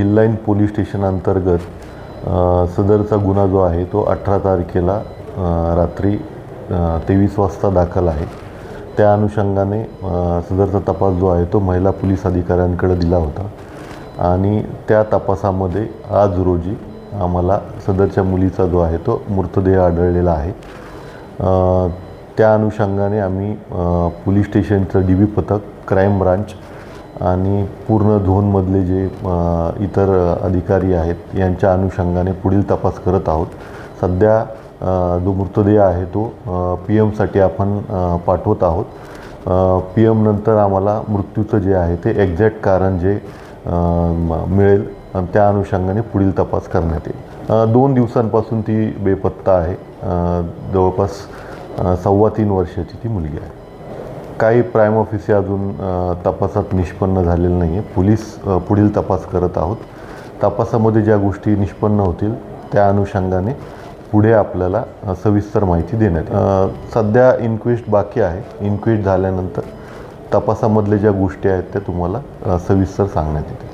हिललाईन police station अंतर्गत सदरचा गुन्हा जो आहे तो अठरा तारखेला रात्री तेवीस वाजता दाखल आहे. त्या अनुषंगाने सदरचा तपास जो आहे तो महिला पोलीस अधिकाऱ्यांकडे दिला होता. आणि त्या तपासामध्ये आज रोजी आम्हाला सदरच्या मुलीचा जो आहे तो मृतदेह आढळलेला आहे. त्या अनुषंगाने आम्ही पोलीस स्टेशनचं डी बी पथक क्राईम ब्रांच आणि पूर्ण झोनमधले जे इतर अधिकारी आहेत यांच्या अनुषंगाने पुढील तपास करत आहोत. सध्या जो मृतदेह आहे तो पी एमसाठी आपण पाठवत आहोत. पी एम नंतर आम्हाला मृत्यूचं जे आहे ते एक्झॅक्ट कारण जे मिळेल त्या अनुषंगाने पुढील तपास करण्यात येईल. दोन दिवसांपासून ती बेपत्ता आहे. जवळपास सव्वा तीन वर्षाची ती मुलगी आहे. काही प्राईम ऑफिसे अजून तपासात निष्पन्न झालेलं नाही आहे पोलीस पुढील तपास करत आहोत. तपासामध्ये ज्या गोष्टी निष्पन्न होतील त्या अनुषंगाने पुढे आपल्याला सविस्तर माहिती देण्यात सध्या इन्क्वेस्ट बाकी आहे. इन्क्वेस्ट झाल्यानंतर तपासामधले ज्या गोष्टी आहेत त्या तुम्हाला सविस्तर सांगण्यात येतील.